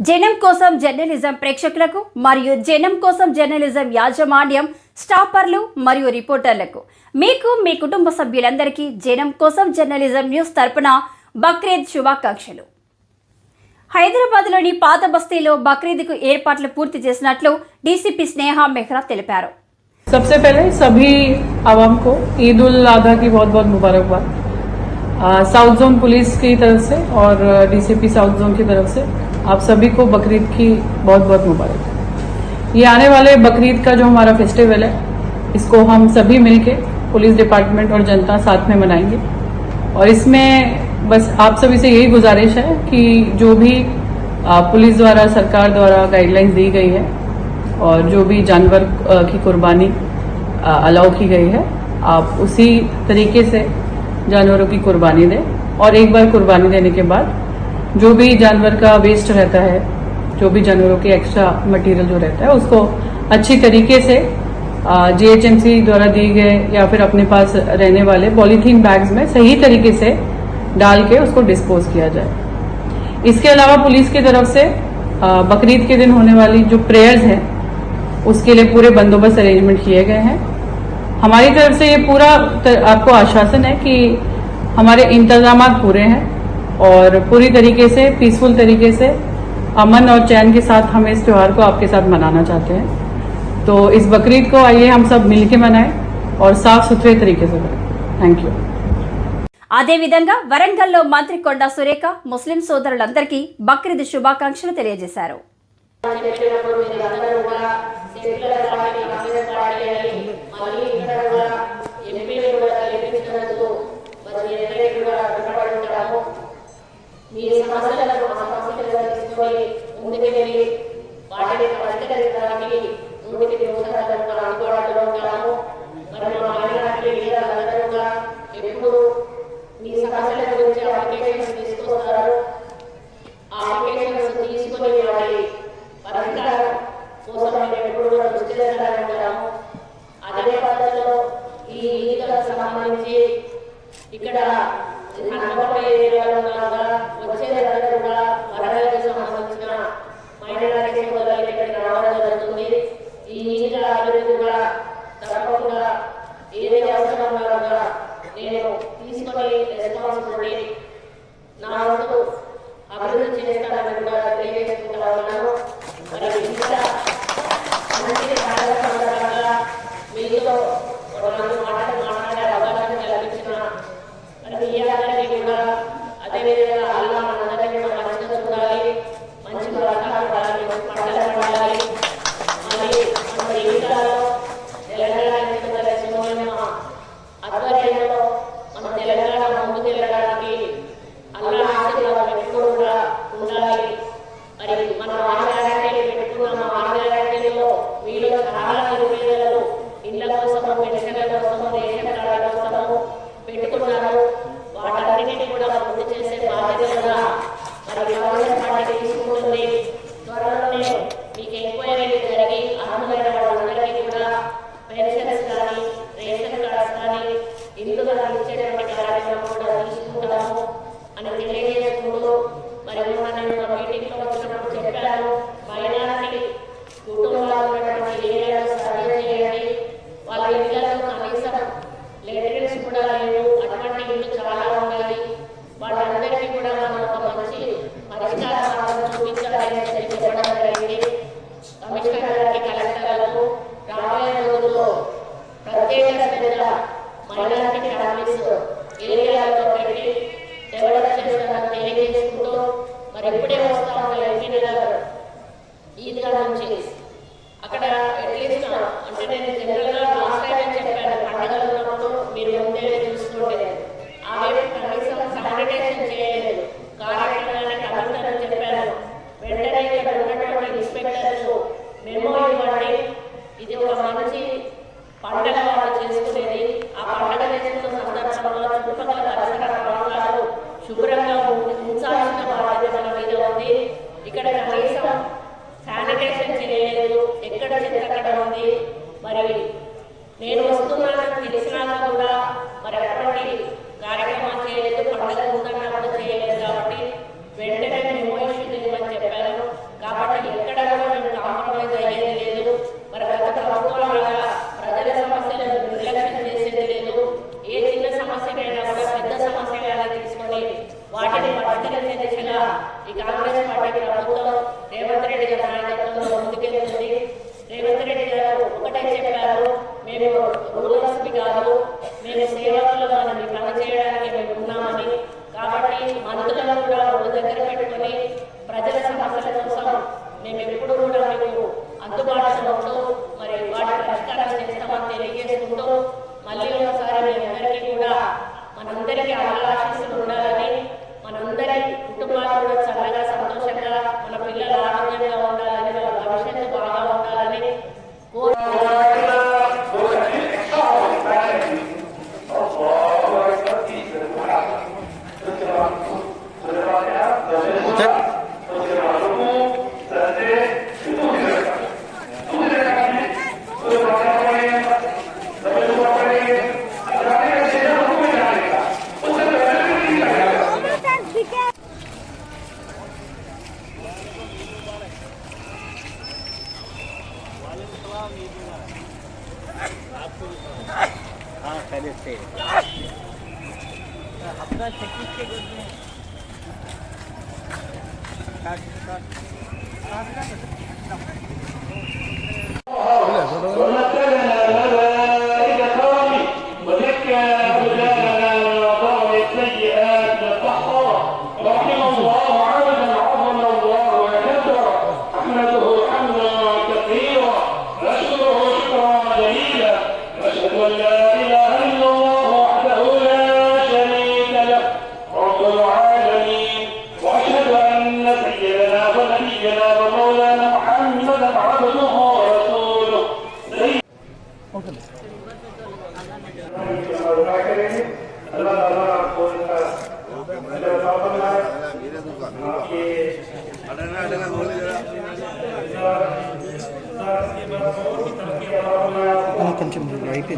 జనం కోసం జర్నలిజం ప్రేక్షకులకు మరియు జనం కోసం జర్నలిజం యాజమాన్యం స్టాపర్లు మరియు రిపోర్టర్లకు మీకు మీ కుటుంబ సభ్యులందరికీ జనం కోసం జర్నలిజం న్యూస్ తరపున బక్రీద్ శుభాకాంక్షలు హైదరాబాద్లోని పాత బస్తీలో బక్రీద్కు ఏర్పాట్లు పూర్తి చేసినట్లు డీసీపీ స్నేహ మెహ్రా తెలిపారు सबसे पहले सभी आवाम को ईद उल अजहा की बहुत बहुत मुबारकबाद आ, साउथ जोन पुलिस की तरफ़ से और डीसीपी साउथ जोन की तरफ़ से आप सभी को बकरीद की बहुत बहुत मुबारक। ये आने वाले बकरीद का जो हमारा फेस्टिवल है, इसको हम सभी मिलके पुलिस डिपार्टमेंट और जनता साथ में मनाएँगे। और इसमें बस आप सभी से यही गुजारिश है कि जो भी पुलिस द्वारा, सरकार द्वारा गाइडलाइंस दी गई है और जो भी जानवर की कुर्बानी अलाउ की गई है, आप उसी तरीके से जानवरों की कुर्बानी दें और एक बार कुर्बानी देने के बाद जो भी जानवर का वेस्ट रहता है, जो भी जानवरों के एक्स्ट्रा मटेरियल जो रहता है, उसको अच्छी तरीके से जीएचएमसी द्वारा दिए गए या फिर अपने पास रहने वाले पॉलीथीन बैग्स में सही तरीके से डाल के उसको डिस्पोज किया जाए। इसके अलावा पुलिस की तरफ़ से बकरीद के दिन होने वाली जो प्रेयर्स हैं, उसके लिए पूरे बंदोबस्त अरेंजमेंट किए गए हैं। हमारी तरफ से ये पूरा तर, आपको आश्वासन है कि हमारे इंतजाम पूरे हैं और पूरी तरीके से पीसफुल तरीके से अमन और चैन के साथ हम इस त्यौहार को आपके साथ मनाना चाहते हैं तो इस बकरीद को आइए हम सब मिलके मनाएं और साफ सुथरे तरीके से करें थैंक यू అదేవిధంగా వరంగల్లో మంత్రి కొండా సురేఖ ముస్లిం సోదరులందరికీ బక్రీద్ శుభాకాంక్షలు తెలియజేశారు చెప్పినప్పుడు మీరందరూ కూడా సెక్యులర్ పార్టీ కాంగ్రెస్ పార్టీ అని మళ్ళీ ఇక్కడ కూడా ఎంపీలు కూడా గెలిపించినందుకు మరి ఎమ్మెల్యేలు కూడా రుణపడి ఉంటాము మీ సమస్యలను మా సమస్యలుగా తీసుకొని ముందుకు వెళ్ళి వాటిని పరిష్కరించడానికి ముందుకు యువతరందరూ కూడా అందుబాటులో ఉంటాము మరి మా మైనార్టీ లీడర్లందరూ కూడా ఎప్పుడు మీ సమస్యల గురించి అప్లికేషన్స్ తీసుకొస్తారు. ఆ అప్లికేషన్స్ తీసుకొని వాటి పరిష్కారం కోసం మేము ఎప్పుడు కూడా కృషి చేస్తూనే ఉంటాము అదే పద్ధతిలో ఈ ఈదులకు సంబంధించి ఇక్కడ హన్మకొండ ఏరియాలో కూడా వచ్చే కూడా వరదలకు సంబంధించిన మైనారిటీ సోదరులు ఇక్కడికి రావడం జరుగుతుంది. ఈ అభివృద్ధి కూడా తప్పకుండా ఏదైతే అవసరం ఉన్నారో కూడా నేను తీసుకొని రెస్పాన్సిబిలిటీ నా వంతు అభివృద్ధి చేస్తానని కూడా మరి మన ఆడగారంటే పెట్టుకున్న ఆడగారంటేలో మీలో చాలా నిరుపేదలు ఇళ్ళ కోసము పెన్షన్ల కోసము రేషన్ కార్డుల కోసము పెట్టుకున్నారు. వాటన్నిటిని కూడా పూర్తి చేసే బాధ్యత మరి కాంగ్రెస్ పార్టీ ఇప్పుడే వస్తా ఉన్న ఎంపీ నగర్ ఈద్గా నుంచి అక్కడ అట్లీస్ట్ అంటే నేను జనరల్గా లాస్ట్ టైం అని చెప్పాను పండుగలు ఉన్నప్పుడు మీరు ముందే చూసుకుంటే ఆ ఆమె కనీసం శానిటేషన్ చేయలేదు. కార్యక్రమాన్ని ఇక్కడ కనీసం శానిటేషన్ చేయలేదు. ఎక్కడ చెత్త అక్కడ ఉంది? మరి నేను వస్తున్నానని తెలిసినాక కూడా మరి అటువంటి రెడ్డి గారి నాయకత్వంలో ముందుకెళ్తుంది రేవంత్ రెడ్డి గారు ఒకటే చెప్పారు మేము రూలర్స్కి కాదు. మేము సేవకులు మనల్ని పనిచేయడానికి మేము ఉన్నామని. కాబట్టి మంత్రులను కూడా ఒక దగ్గర పెట్టుకొని ప్రజల సమస్యల కోసం మేము ఎప్పుడు కూడా हाँ पहले से अपना चेकिंग के गुड में काट काट काट काट కొంచెం లైట్